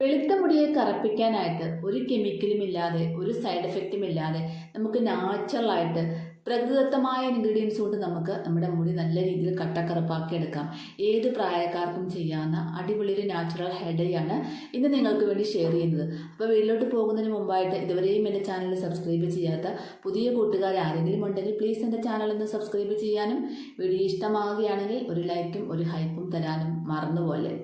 വെളുത്ത മുടിയെ കറുപ്പിക്കാനായിട്ട് ഒരു കെമിക്കലും ഇല്ലാതെ ഒരു സൈഡ് എഫക്റ്റും ഇല്ലാതെ നമുക്ക് നാച്ചുറലായിട്ട് പ്രകൃതിദത്തമായ ഇൻഗ്രീഡിയൻസ് കൊണ്ട് നമുക്ക് നമ്മുടെ മുടി നല്ല രീതിയിൽ കട്ടക്കറുപ്പാക്കി എടുക്കാം. ഏത് പ്രായക്കാർക്കും ചെയ്യാവുന്ന അടിപൊളി ഒരു നാച്ചുറൽ ഹെഡയാണ് ഇന്ന് നിങ്ങൾക്ക് വേണ്ടി ഷെയർ ചെയ്യുന്നത്. അപ്പോൾ വീട്ടിലോട്ട് പോകുന്നതിന് മുമ്പായിട്ട് ഇതുവരെയും എന്റെ ചാനൽ സബ്സ്ക്രൈബ് ചെയ്യാത്ത പുതിയ കൂട്ടുകാർ ആരെങ്കിലും ഉണ്ടെങ്കിൽ പ്ലീസ് എന്റെ ചാനൽ ഒന്ന് സബ്സ്ക്രൈബ് ചെയ്യാനും. വീഡിയോ ഇഷ്ടമാവുകയാണെങ്കിൽ ഒരു ലൈക്കും ഒരു ഹൈപ്പും തരാനും മറന്നുപോലെ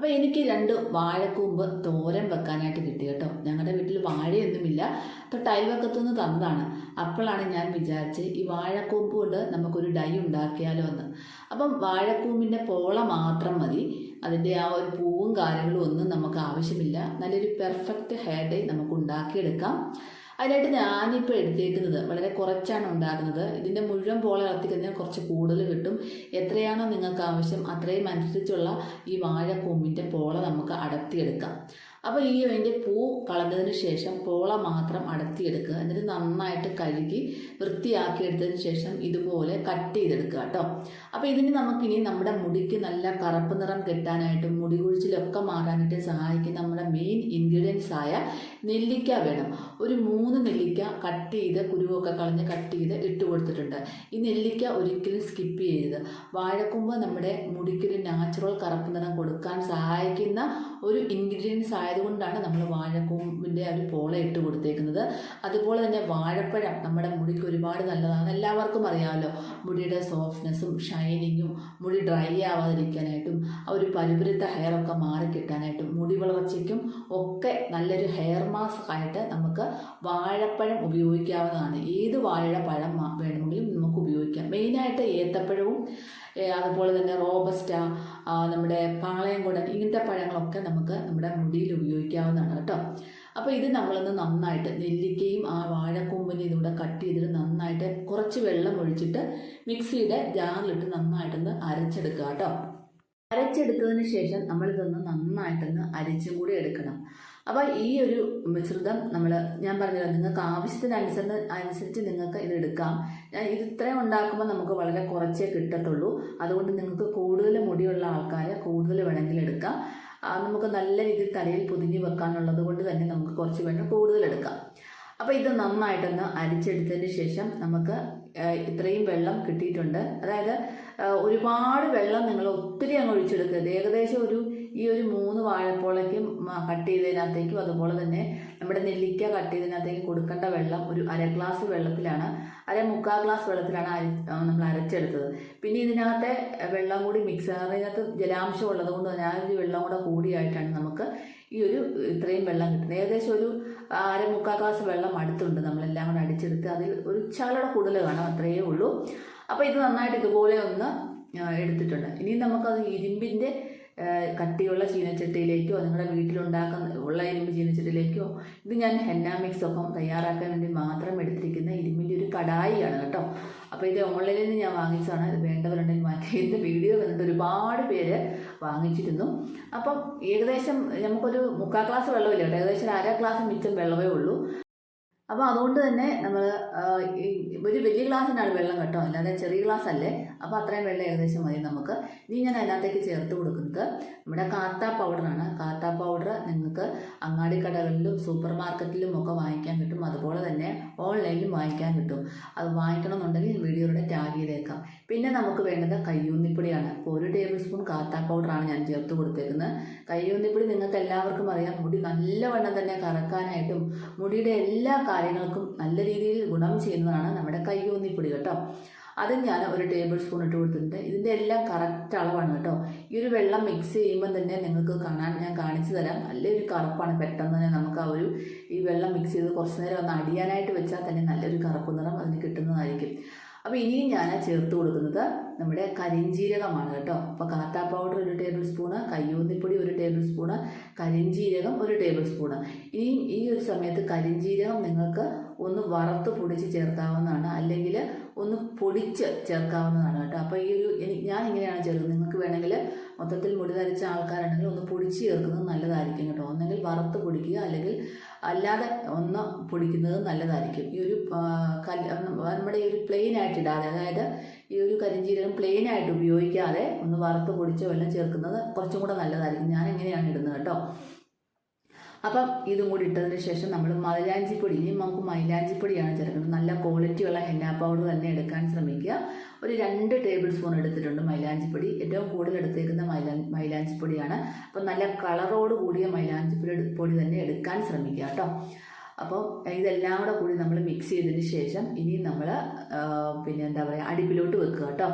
അപ്പോൾ എനിക്ക് രണ്ട് വാഴക്കൂമ്പ് തോരൻ വെക്കാനായിട്ട് കിട്ടി കേട്ടോ. ഞങ്ങളുടെ വീട്ടിൽ വാഴയൊന്നുമില്ല. തൊട്ട് അയൽവക്കത്തുനിന്ന് തന്നതാണ്. അപ്പോഴാണ് ഞാൻ വിചാരിച്ച് ഈ വാഴക്കൂമ്പ് കൊണ്ട് നമുക്കൊരു ഡൈ ഉണ്ടാക്കിയാലോ എന്ന്. അപ്പം വാഴക്കൂമ്പിന്റെ പോള മാത്രം മതി. അതിന്റെ ആ ഒരു പൂവും കാര്യങ്ങളും ഒന്നും നമുക്ക് ആവശ്യമില്ല. നല്ലൊരു പെർഫെക്റ്റ് ഹെയർ ഡൈ നമുക്ക് ഉണ്ടാക്കിയെടുക്കാം. അതിനായിട്ട് ഞാനിപ്പോൾ എടുത്തേക്കുന്നത്. വളരെ കുറച്ചാണ് ഉണ്ടാക്കുന്നത്. ഇതിന്റെ മുഴുവൻ പോളെ ഇളത്തി കഴിഞ്ഞാൽ കുറച്ച് കൂടുതൽ കിട്ടും. എത്രയാണോ നിങ്ങൾക്ക് ആവശ്യം അത്രയും അനുസരിച്ചുള്ള ഈ വാഴക്കൂമ്പിന്റെ പോളെ നമുക്ക് അടർത്തിയെടുക്കാം. അപ്പോൾ ഈ അതിന്റെ പൂ കളഞ്ഞതിന് ശേഷം പോള മാത്രം അടത്തിയെടുക്കുക. എന്നിട്ട് നന്നായിട്ട് കഴുകി വൃത്തിയാക്കി എടുത്തതിന് ശേഷം ഇതുപോലെ കട്ട് ചെയ്തെടുക്കുക കേട്ടോ. അപ്പോൾ ഇതിന് നമുക്കിനി നമ്മുടെ മുടിക്ക് നല്ല കറുപ്പ് നിറം കിട്ടാനായിട്ടും മുടി കുഴിച്ചിലൊക്കെ മാറാനായിട്ട് സഹായിക്കുന്ന നമ്മുടെ മെയിൻ ഇൻഗ്രീഡിയൻസ് ആയ നെല്ലിക്ക വേണം. ഒരു മൂന്ന് നെല്ലിക്ക കട്ട് ചെയ്ത് കുരുവൊക്കെ കളഞ്ഞ് കട്ട് ചെയ്ത് ഇട്ട് കൊടുത്തിട്ടുണ്ട്. ഈ നെല്ലിക്ക ഒരിക്കലും സ്കിപ്പ് ചെയ്യരുത്. വാഴക്കുമ്പോൾ നമ്മുടെ മുടിക്കൊരു നാച്ചുറൽ കറുപ്പ് നിറം കൊടുക്കാൻ സഹായിക്കുന്ന ഒരു ഇൻഗ്രീഡിയൻസ് ആയതുകൊണ്ടാണ് നമ്മൾ വാഴക്കൂമ്പിന്റെ ഒരു പോള ഇട്ട് കൊടുത്തേക്കുന്നത്. അതുപോലെ തന്നെ വാഴപ്പഴം നമ്മുടെ മുടിക്ക് ഒരുപാട് നല്ലതാണ്. എല്ലാവർക്കും അറിയാമല്ലോ മുടിയുടെ സോഫ്റ്റ്നെസ്സും ഷൈനിങ്ങും മുടി ഡ്രൈ ആവാതിരിക്കാനായിട്ടും ആ ഒരു പരുപരുത്ത ഹെയറൊക്കെ മാറി കിട്ടാനായിട്ടും മുടി വളർച്ചയ്ക്കും ഒക്കെ നല്ലൊരു ഹെയർ മാസ്ക് ആയിട്ട് നമുക്ക് വാഴപ്പഴം ഉപയോഗിക്കാവുന്നതാണ്. ഏത് വാഴയുടെ പഴം വേണമെങ്കിലും നമുക്ക് ഉപയോഗിക്കാം. മെയിനായിട്ട് ഏത്തപ്പഴവും അതുപോലെ തന്നെ റോബസ്റ്റ ആ, നമ്മുടെ പാളയംകുടൻ ഇങ്ങനത്തെ പഴങ്ങളൊക്കെ നമുക്ക് നമ്മുടെ മുടിയിൽ ഉപയോഗിക്കാവുന്നതാണ് കേട്ടോ. അപ്പോൾ ഇത് നമ്മളൊന്ന് നന്നായിട്ട് നെല്ലിക്കയും ആ വാഴക്കൊമ്പിനെ ഇതുകൂടെ കട്ട് ചെയ്തിട്ട് നന്നായിട്ട് കുറച്ച് വെള്ളം ഒഴിച്ചിട്ട് മിക്സിയുടെ ജാറിലിട്ട് നന്നായിട്ടൊന്ന് അരച്ചെടുക്കുക കേട്ടോ. അരച്ചെടുത്തതിന് ശേഷം നമ്മളിതൊന്ന് നന്നായിട്ടൊന്ന് അരിച്ചും കൂടി എടുക്കണം. അപ്പോൾ ഈ ഒരു മിശ്രിതം നമ്മൾ ഞാൻ പറഞ്ഞല്ലോ നിങ്ങൾക്ക് ആവശ്യത്തിന് അനുസരിച്ച് അനുസരിച്ച് നിങ്ങൾക്ക് ഇത് എടുക്കാം. ഞാൻ ഇത് ഇത്രയും ഉണ്ടാക്കുമ്പോൾ നമുക്ക് വളരെ കുറച്ചേ കിട്ടത്തുള്ളൂ. അതുകൊണ്ട് നിങ്ങൾക്ക് കൂടുതൽ മുടിയുള്ള ആൾക്കാർ കൂടുതൽ വേണമെങ്കിൽ എടുക്കാം. നമുക്ക് നല്ല രീതിയിൽ തലയിൽ പൊതിഞ്ഞ് വെക്കാനുള്ളത് കൊണ്ട് തന്നെ നമുക്ക് കുറച്ച് വേണം കൂടുതൽ എടുക്കാം. അപ്പോൾ ഇത് നന്നായിട്ടൊന്ന് അരിച്ചെടുത്തതിന് ശേഷം നമുക്ക് ഇത്രയും വെള്ളം കിട്ടിയിട്ടുണ്ട്. അതായത് ഒരുപാട് വെള്ളം നിങ്ങൾ ഒത്തിരി അങ്ങ് ഒഴിച്ചെടുക്കരുത്. ഏകദേശം ഒരു ഈ ഒരു മൂന്ന് വാഴപ്പോളയ്ക്കും കട്ട് ചെയ്തതിനകത്തേക്കും അതുപോലെ തന്നെ നമ്മുടെ നെല്ലിക്ക കട്ട് ചെയ്തതിനകത്തേക്ക് കൊടുക്കേണ്ട വെള്ളം ഒരു അര ഗ്ലാസ് വെള്ളത്തിലാണ്. അര മുക്കാൽ ഗ്ലാസ് വെള്ളത്തിലാണ് അരി നമ്മൾ അരച്ചെടുത്തത്. പിന്നെ ഇതിനകത്തെ വെള്ളം കൂടി മിക്സ് അതിനകത്ത് ജലാംശം ഉള്ളത് കൊണ്ട് തന്നെ ആ ഒരു വെള്ളം കൂടെ കൂടിയായിട്ടാണ് നമുക്ക് ഈ ഒരു ഇത്രയും വെള്ളം കിട്ടുന്നത്. ഏകദേശം ഒരു അര മുക്കാൽ ഗ്ലാസ് വെള്ളം അടുത്തുണ്ട് നമ്മളെല്ലാം കൂടെ അടിച്ചെടുത്ത്. അതിൽ ഒരു ചാലയുടെ കൂടുതൽ കാണാം അത്രയേ ഉള്ളൂ. അപ്പോൾ ഇത് നന്നായിട്ട് ഇതുപോലെ ഒന്ന് എടുത്തിട്ടുണ്ട്. ഇനി നമുക്കത് ഇരുമ്പിന്റെ കട്ടിയുള്ള ചീനച്ചട്ടിയിലേക്കോ നിങ്ങളുടെ വീട്ടിലുണ്ടാക്കുന്ന ഉള്ള ഇരുമ്പ് ചീനച്ചട്ടിയിലേക്കോ ഇത് ഞാൻ ഹെന്ന മിക്സ് ഒക്കെ തയ്യാറാക്കാൻ വേണ്ടി മാത്രം എടുത്തിരിക്കുന്ന ഇരുമ്പിന്റെ ഒരു കടായിയാണ് കേട്ടോ. അപ്പോൾ ഇത് ഓൺലൈനിൽ നിന്ന് ഞാൻ വാങ്ങിച്ചതാണ്. ഇത് വേണ്ടവരുണ്ടെങ്കിൽ വാങ്ങിക്കുക ഇതിന്റെ വീഡിയോ കണ്ടിട്ട് ഒരുപാട് പേര് വാങ്ങിച്ചിരുന്നു. അപ്പം ഏകദേശം നമുക്കൊരു മുക്കാൽ ക്ലാസ് വെള്ളമില്ല കേട്ടോ. ഏകദേശം അര ഗ്ലാസ് മിച്ചം വെള്ളമേ ഉള്ളൂ. അപ്പോൾ അതുകൊണ്ട് തന്നെ നമ്മൾ ഒരു വലിയ ഗ്ലാസ്സിനാണ് വെള്ളം കേട്ടോ. അല്ലാതെ ചെറിയ ഗ്ലാസ് അല്ലേ അപ്പോൾ അത്രയും വെള്ളം ഏകദേശം മതി നമുക്ക്. ഇനി ഞാൻ അതിനകത്തേക്ക് ചേർത്ത് കൊടുക്കുന്നത് നമ്മുടെ കാത്ത പൗഡറാണ് കാത്ത പൗഡർ നിങ്ങൾക്ക് അങ്ങാടി കടകളിലും സൂപ്പർ മാർക്കറ്റിലും ഒക്കെ വാങ്ങിക്കാൻ കിട്ടും. അതുപോലെ തന്നെ ഓൺലൈനിലും വാങ്ങിക്കാൻ കിട്ടും. അത് വാങ്ങിക്കണമെന്നുണ്ടെങ്കിൽ വീഡിയോയുടെ ടാഗ് ചെയ്തേക്കാം. പിന്നെ നമുക്ക് വേണ്ടത് കയ്യൂന്നിപ്പൊടിയാണ്. അപ്പോൾ ഒരു ടേബിൾ സ്പൂൺ കാത്ത പൗഡറാണ് ഞാൻ ചേർത്ത് കൊടുത്തേക്കുന്നത്. കയ്യൂന്നിപ്പൊടി നിങ്ങൾക്ക് എല്ലാവർക്കും അറിയാം. മുടി നല്ലവണ്ണം തന്നെ കറക്കാനായിട്ടും മുടിയുടെ എല്ലാ കാര്യങ്ങൾക്കും നല്ല രീതിയിൽ ഗുണം ചെയ്യുന്നതാണ് നമ്മുടെ കയ്യൂന്നിപ്പൊടി കേട്ടോ. അത് ഞാൻ ഒരു ടേബിൾ സ്പൂൺ ഇട്ട് കൊടുത്തിട്ടുണ്ട്. ഇതിന്റെ എല്ലാം കറക്റ്റ് അളവാണ് കേട്ടോ. ഈ ഒരു വെള്ളം മിക്സ് ചെയ്യുമ്പോൾ തന്നെ നിങ്ങൾക്ക് കാണാൻ ഞാൻ കാണിച്ചു തരാം. നല്ലൊരു കറുപ്പാണ് പെട്ടെന്ന് തന്നെ നമുക്ക് ആ ഒരു ഈ വെള്ളം മിക്സ് ചെയ്ത് കുറച്ച് നേരം ഒന്ന് അടിയാനായിട്ട് വെച്ചാൽ തന്നെ നല്ലൊരു കറുപ്പ് നിറം അതിന് കിട്ടുന്നതായിരിക്കും. അപ്പോൾ ഇനിയും ഞാൻ ചേർത്ത് കൊടുക്കുന്നത് നമ്മുടെ കരിഞ്ജീരകമാണ് കേട്ടോ. അപ്പോൾ കാത്ത പൗഡർ ഒരു ടേബിൾ സ്പൂണ് കയ്യൂന്നിപ്പൊടി ഒരു ടേബിൾ സ്പൂണ് കരിഞ്ജീരകം ഒരു ടേബിൾ സ്പൂണ് ഇനിയും ഈ ഒരു സമയത്ത് കരിഞ്ജീരകം നിങ്ങൾക്ക് ഒന്ന് വറുത്ത് പൊടിച്ച് ചേർക്കാവുന്നതാണ്. അല്ലെങ്കിൽ ഒന്ന് പൊടിച്ച് ചേർക്കാവുന്നതാണ് കേട്ടോ. അപ്പോൾ ഈ ഒരു ഞാൻ ഇങ്ങനെയാണ് ചേർക്കുന്നത് നിങ്ങൾക്ക് വേണമെങ്കിൽ മൊത്തത്തിൽ മുടി ധരിച്ച ആൾക്കാരുണ്ടെങ്കിൽ ഒന്ന് പൊടിച്ച് ചേർക്കുന്നത് നല്ലതായിരിക്കും കേട്ടോ. ഒന്നെങ്കിൽ വറുത്ത് പൊടിക്കുക അല്ലെങ്കിൽ അല്ലാതെ ഒന്ന് പൊടിക്കുന്നത് നല്ലതായിരിക്കും. ഈ ഒരു കല്ല് നമ്മുടെ ഈ ഒരു പ്ലെയിൻ ആയിട്ട് ഇടാതെ അതായത് ഈ ഒരു കരിഞ്ജീരകം പ്ലെയിൻ ആയിട്ട് ഉപയോഗിക്കാതെ ഒന്ന് വറുത്ത് പൊടിച്ചോ എല്ലാം ചേർക്കുന്നത് കുറച്ചും കൂടെ നല്ലതായിരിക്കും. ഞാൻ ഇങ്ങനെയാണ് ഇടുന്നത് കേട്ടോ. അപ്പം ഇതും കൂടി ഇട്ടതിന് ശേഷം നമ്മൾ മൈലാഞ്ചിപ്പൊടി ഇനി നമുക്ക് മൈലാഞ്ചിപ്പൊടിയാണ് ചേർക്കുന്നത് നല്ല ക്വാളിറ്റിയുള്ള ഹെന്ന പൗഡർ തന്നെ എടുക്കാൻ ശ്രമിക്കുക. ഒരു രണ്ട് ടേബിൾ സ്പൂൺ എടുത്തിട്ടുണ്ട് മൈലാഞ്ചിപ്പൊടി. ഏറ്റവും കൂടുതൽ എടുത്തേക്കുന്ന മൈലാ മൈലാഞ്ചിപ്പൊടിയാണ്. അപ്പം നല്ല കളറോട് കൂടിയ മൈലാഞ്ചിപ്പൊടി പൊടി തന്നെ എടുക്കാൻ ശ്രമിക്കുക കേട്ടോ. അപ്പോൾ ഇതെല്ലാം കൂടെ കൂടി നമ്മൾ മിക്സ് ചെയ്തതിന് ശേഷം ഇനി നമ്മൾ പിന്നെ എന്താ പറയുക അടുപ്പിലോട്ട് വെക്കുക കേട്ടോ.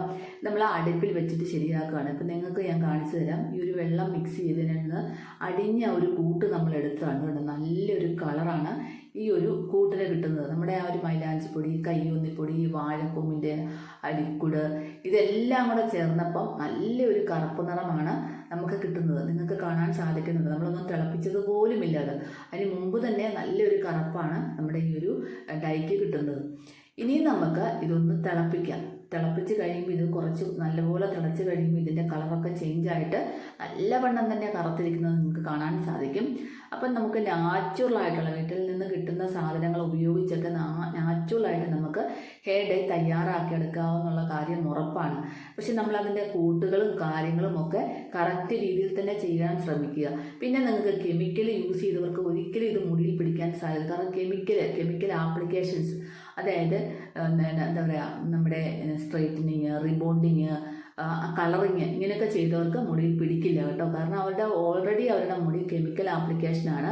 നമ്മൾ അടുപ്പിൽ വെച്ചിട്ട് ശരിയാക്കുകയാണ്. ഇപ്പം നിങ്ങൾക്ക് ഞാൻ കാണിച്ചു തരാം. ഈ ഒരു വെള്ളം മിക്സ് ചെയ്തതിന് അടിഞ്ഞ ഒരു കൂട്ട് നമ്മൾ എടുത്തതാണ് കേട്ടോ. നല്ലൊരു കളറാണ് ഈ ഒരു കൂട്ടിന് കിട്ടുന്നത്. നമ്മുടെ ആ ഒരു മൈലാഞ്ചിപ്പൊടി കയ്യൂന്നിപ്പൊടി വാഴക്കൊമ്പിന്റെ അടിക്കുട് ഇതെല്ലാം കൂടെ ചേർന്നപ്പം നല്ലൊരു കറുപ്പ് നിറമാണ്. നമുക്ക് കിട്ടുന്നത് നിങ്ങൾക്ക് കാണാൻ സാധിക്കുന്നുണ്ട് നമ്മളൊന്നും തിളപ്പിച്ചത് പോലും ഇല്ലാതെ അതിന് മുമ്പ് തന്നെ നല്ലൊരു കറുപ്പാണ് നമ്മുടെ ഈ ഒരു ഡൈക്ക് കിട്ടുന്നത്. ഇനി നമുക്ക് ഇതൊന്ന് തിളപ്പിക്കാം. തിളപ്പിച്ച് കഴിയുമ്പോൾ ഇത് കുറച്ച് നല്ലപോലെ തിളച്ച് കഴിയുമ്പോൾ ഇതിന്റെ കളറൊക്കെ ചേഞ്ച് ആയിട്ട് നല്ല വണ്ണം തന്നെ കറുത്തിരിക്കുന്നത് നിങ്ങൾക്ക് കാണാൻ സാധിക്കും. അപ്പം നമുക്ക് നാച്ചുറൽ ആയിട്ടുള്ള വീട്ടിൽ നിന്ന് കിട്ടുന്ന സാധനങ്ങൾ ഉപയോഗിച്ചൊക്കെ നാച്ചുറലായിട്ട് നമുക്ക് ഹെയർ ഡേ തയ്യാറാക്കി എടുക്കാവുന്നുള്ള കാര്യം ഉറപ്പാണ്. പക്ഷെ നമ്മൾ അതിന്റെ കൂട്ടുകളും കാര്യങ്ങളും ഒക്കെ കറക്റ്റ് രീതിയിൽ തന്നെ ചെയ്യാൻ ശ്രമിക്കുക. പിന്നെ നിങ്ങൾക്ക് കെമിക്കൽ യൂസ് ചെയ്തവർക്ക് ഒരിക്കലും ഇത് മുടിയിൽ പിടിക്കാൻ സാധ്യത കാരണം കെമിക്കൽ കെമിക്കൽ ആപ്ലിക്കേഷൻസ് അതായത് എന്താ പറയുക നമ്മുടെ സ്ട്രൈറ്റനിങ് റിബോണ്ടിങ് കളറിങ് ഇങ്ങനെയൊക്കെ ചെയ്തവർക്ക് മുടി പിടിക്കില്ല കേട്ടോ. കാരണം അവരുടെ ഓൾറെഡി അവരുടെ മുടി കെമിക്കൽ ആപ്ലിക്കേഷനാണ്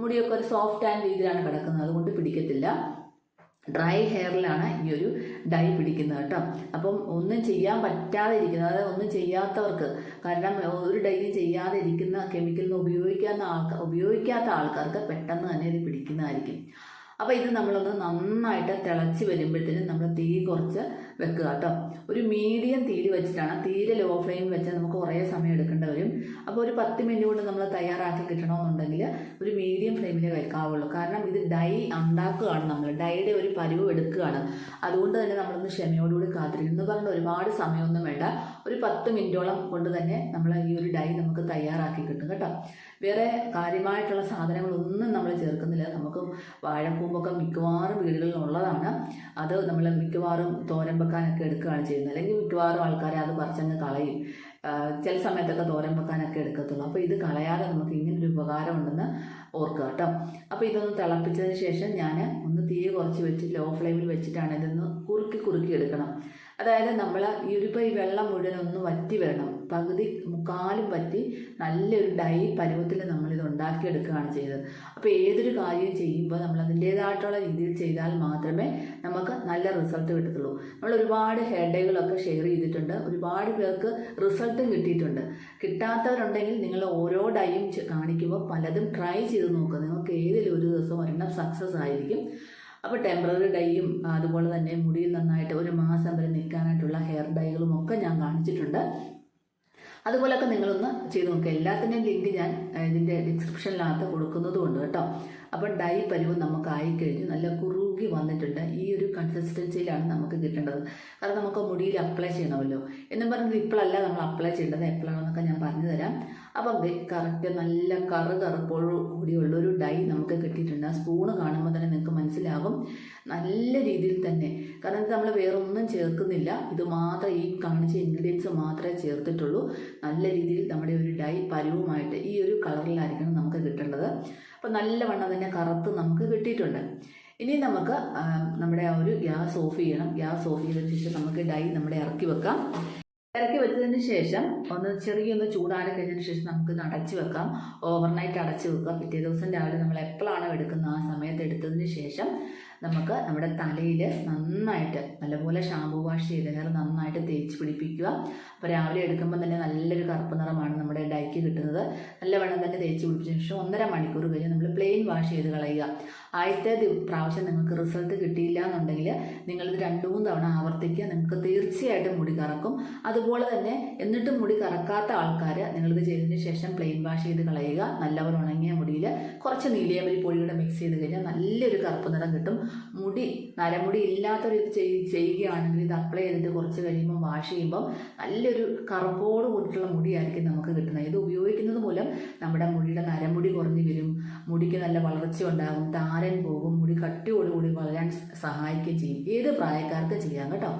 മുടിയൊക്കെ ഒരു സോഫ്റ്റ് ആൻഡ് രീതിയിലാണ് കിടക്കുന്നത്. അതുകൊണ്ട് പിടിക്കത്തില്ല. ഡ്രൈ ഹെയറിലാണ് ഈ ഒരു ഡൈ പിടിക്കുന്നത് കേട്ടോ. അപ്പം ഒന്നും ചെയ്യാൻ പറ്റാതെ ഇരിക്കുന്നത് അതായത് ഒന്നും ചെയ്യാത്തവർക്ക് കാരണം ഒരു ഡൈ ചെയ്യാതെ ഇരിക്കുന്ന കെമിക്കലിന് ഉപയോഗിക്കാത്ത ആൾക്കാർ ഉപയോഗിക്കാത്ത ആൾക്കാർക്ക് പെട്ടെന്ന് തന്നെ ഇത് പിടിക്കുന്നതായിരിക്കും. അപ്പോൾ ഇത് നമ്മളൊന്ന് നന്നായിട്ട് തിളച്ച് വരുമ്പോഴത്തേനും നമ്മൾ തീ കുറച്ച് വെക്കുക കേട്ടോ. ഒരു മീഡിയം തീയിൽ വെച്ചിട്ടാണ്. തീരെ ലോ ഫ്ലെയിം വെച്ചാൽ നമുക്ക് കുറേ സമയം എടുക്കേണ്ടി വരും. അപ്പോൾ ഒരു പത്ത് മിനിറ്റ് കൊണ്ട് നമ്മൾ തയ്യാറാക്കി കിട്ടണമെന്നുണ്ടെങ്കിൽ ഒരു മീഡിയം ഫ്ലെയിമിൽ വെക്കാവുള്ളൂ. കാരണം ഇത് ഡൈ ഉണ്ടാക്കുകയാണ് നമ്മൾ. ഡൈയുടെ ഒരു പരിവ് എടുക്കുകയാണ്. അതുകൊണ്ട് തന്നെ നമ്മളൊന്ന് ക്ഷമയോടുകൂടി കാത്തിരിക്കും എന്ന് പറഞ്ഞാൽ ഒരുപാട് സമയമൊന്നും വേണ്ട. ഒരു പത്ത് മിനിറ്റോളം കൊണ്ട് തന്നെ നമ്മൾ ഈ ഒരു ഡൈ നമുക്ക് തയ്യാറാക്കി കിട്ടും കേട്ടോ. വേറെ കാര്യമായിട്ടുള്ള സാധനങ്ങളൊന്നും നമ്മൾ ചേർക്കുന്നില്ല. നമുക്ക് വാഴക്കൂമ്പൊക്കെ മിക്കവാറും വീടുകളിൽ ഉള്ളതാണ്. അത് നമ്മൾ മിക്കവാറും തോരൻ വെക്കാനൊക്കെ എടുക്കുകയാണ് ചെയ്യുന്നത്. അല്ലെങ്കിൽ മിക്കവാറും ആൾക്കാരെ അത് പറിച്ചങ്ങ് കളയും. ചില സമയത്തൊക്കെ തോരൻ വെക്കാനൊക്കെ എടുക്കത്തുള്ളൂ. അപ്പോൾ ഇത് കളയാതെ നമുക്ക് ഇങ്ങനൊരു ഉപകാരം ഉണ്ടെന്ന് ഓർക്കുക കേട്ടോ. അപ്പോൾ ഇതൊന്ന് തിളപ്പിച്ചതിന് ശേഷം ഞാൻ ഒന്ന് തീ കുറച്ച് വെച്ച് ലോ ഫ്ലെയിമിൽ വെച്ചിട്ടാണ് ഇതൊന്ന് കുറുക്കി കുറുക്കി എടുക്കണം. അതായത് നമ്മൾ ഈ ഒരു ഈ വെള്ളം മുഴുവൻ ഒന്ന് വറ്റി വരണം. പകുതി മുക്കാലും പറ്റി നല്ലൊരു ഡൈ പരുവത്തിൽ നമ്മളിത് ഉണ്ടാക്കിയെടുക്കുകയാണ് ചെയ്തത്. അപ്പോൾ ഏതൊരു കാര്യം ചെയ്യുമ്പോൾ നമ്മൾ അതിന്റേതായിട്ടുള്ള രീതിയിൽ ചെയ്താൽ മാത്രമേ നമുക്ക് നല്ല റിസൾട്ട് കിട്ടത്തുള്ളൂ. നമ്മൾ ഒരുപാട് ഹെഡേകളൊക്കെ ഡൈകളൊക്കെ ഷെയർ ചെയ്തിട്ടുണ്ട്. ഒരുപാട് പേർക്ക് റിസൾട്ടും കിട്ടിയിട്ടുണ്ട്. കിട്ടാത്തവരുണ്ടെങ്കിൽ നിങ്ങൾ ഓരോ ഡൈയും കാണിക്കുമ്പോൾ പലതും ട്രൈ ചെയ്ത് നോക്കുക. നിങ്ങൾക്ക് ഏതെങ്കിലും ഒരു ദിവസം ഒരെണ്ണം സക്സസ് ആയിരിക്കും. അപ്പോൾ ടെമ്പററി ഡൈയും അതുപോലെ തന്നെ മുടിയിൽ നന്നായിട്ട് ഒരു മാസം വരെ നിൽക്കാനായിട്ടുള്ള ഹെയർ ഡൈകളും ഒക്കെ ഞാൻ കാണിച്ചിട്ടുണ്ട്. അതുപോലൊക്കെ നിങ്ങളൊന്ന് ചെയ്ത് നോക്കുക എല്ലാത്തിന്റെയും ലിങ്ക് ഞാൻ ഇതിന്റെ ഡിസ്ക്രിപ്ഷനിനകത്ത് കൊടുക്കുന്നതുകൊണ്ട് കേട്ടോ. അപ്പോൾ ഡൈ പരുവ് നമുക്ക് കഴിഞ്ഞു. നല്ല കുറുകി വന്നിട്ടുണ്ട്. ഈ ഒരു കൺസിസ്റ്റൻസിയിലാണ് നമുക്ക് കിട്ടേണ്ടത്. കാരണം നമുക്ക് മുടിയിൽ അപ്ലൈ ചെയ്യണമല്ലോ. എന്നും പറഞ്ഞത് ഇപ്പോഴല്ല നമ്മൾ അപ്ലൈ ചെയ്യേണ്ടത്. എപ്പോഴാണെന്നൊക്കെ ഞാൻ പറഞ്ഞു തരാം അപ്പം കറക്റ്റ് നല്ല കറു കറുപ്പോഴു കൂടിയുള്ളൊരു ഡൈ നമുക്ക് കിട്ടിയിട്ടുണ്ട്. ആ സ്പൂണ് കാണുമ്പോൾ തന്നെ നിങ്ങൾക്ക് മനസ്സിലാകും നല്ല രീതിയിൽ തന്നെ. കാരണം നമ്മൾ വേറെ ഒന്നും ചേർക്കുന്നില്ല. ഇത് മാത്രം ഈ കാണിച്ച ഇൻഗ്രീഡിയൻസ് മാത്രമേ ചേർത്തിട്ടുള്ളൂ. നല്ല രീതിയിൽ നമ്മുടെ ഒരു ഡൈ പരുവുമായിട്ട് ഈ ഒരു കളറിലായിരിക്കണം നമുക്ക് കിട്ടേണ്ടത്. അപ്പം നല്ലവണ്ണം തന്നെ കറുത്ത് നമുക്ക് കിട്ടിയിട്ടുണ്ട്. ഇനി നമുക്ക് നമ്മുടെ ആ ഒരു ഗ്യാസ് ഓഫ് ചെയ്യണം. ഗ്യാസ് ഓഫ് ചെയ്തതിന് ശേഷം നമുക്ക് ഡൈ നമ്മുടെ ഇറക്കി വെക്കാം. ഇറക്കി വെച്ചതിന് ശേഷം ഒന്ന് ചെറിയൊന്ന് ചൂടാറി കഴിഞ്ഞതിന് ശേഷം നമുക്ക് അടച്ചു വെക്കാം. ഓവർനൈറ്റ് അടച്ചു വെക്കാം പിറ്റേ ദിവസം രാവിലെ നമ്മൾ എപ്പോഴാണോ എടുക്കുന്നത് ആ സമയത്ത് എടുത്തതിന് ശേഷം നമുക്ക് നമ്മുടെ തലയിൽ നന്നായിട്ട് നല്ലപോലെ ഷാമ്പു വാഷ് ചെയ്ത് ഹെയർ നന്നായിട്ട് തേച്ച് പിടിപ്പിക്കുക. അപ്പോൾ രാവിലെ എടുക്കുമ്പോൾ തന്നെ നല്ലൊരു കറുപ്പ് നിറമാണ് നമ്മുടെ ഡൈക്ക് കിട്ടുന്നത്. നല്ല വെള്ളം തന്നെ തേച്ച് പിടിപ്പിച്ച ശേഷം ഒന്നര മണിക്കൂർ കഴിഞ്ഞ് നമ്മൾ പ്ലെയിൻ വാഷ് ചെയ്ത് കളയുക. ആദ്യത്തെ പ്രാവശ്യം നിങ്ങൾക്ക് റിസൾട്ട് കിട്ടിയില്ല എന്നുണ്ടെങ്കിൽ നിങ്ങളിത് രണ്ട് മൂന്ന് തവണ ആവർത്തിക്കുക. നിങ്ങൾക്ക് തീർച്ചയായിട്ടും മുടി കറക്കും. അതുപോലെ തന്നെ എന്നിട്ടും മുടി കറക്കാത്ത ആൾക്കാർ നിങ്ങളിത് ചെയ്തതിന് ശേഷം പ്ലെയിൻ വാഷ് ചെയ്ത് കളയുക. നല്ലപോലെ ഉണങ്ങിയ മുടിയിൽ കുറച്ച് നീലിയമരി പൊടിയുടെ മിക്സ് ചെയ്ത് കഴിഞ്ഞാൽ നല്ലൊരു കറുപ്പ് നിറം കിട്ടും. മുടി നരമുടി ഇല്ലാത്തൊരു ഇത് ചെയ്യുകയാണെങ്കിൽ ഇത് അപ്ലൈ ചെയ്തിട്ട് കുറച്ച് കഴിയുമ്പോൾ വാഷ് ചെയ്യുമ്പോൾ നല്ലൊരു കറുപ്പോട് കൂടിയിട്ടുള്ള മുടിയായിരിക്കും നമുക്ക് കിട്ടുന്നത്. ഇത് ഉപയോഗിക്കുന്നത് മൂലം നമ്മുടെ മുടിയുടെ നരമുടി കുറഞ്ഞു വരും മുടിക്ക് നല്ല വളർച്ച ഉണ്ടാകും താരൻ പോകും മുടി കട്ടിയോടുകൂടി വളരാൻ സഹായിക്കുകയും ചെയ്യും. ഏത് പ്രായക്കാർക്ക് ചെയ്യാം കേട്ടോ?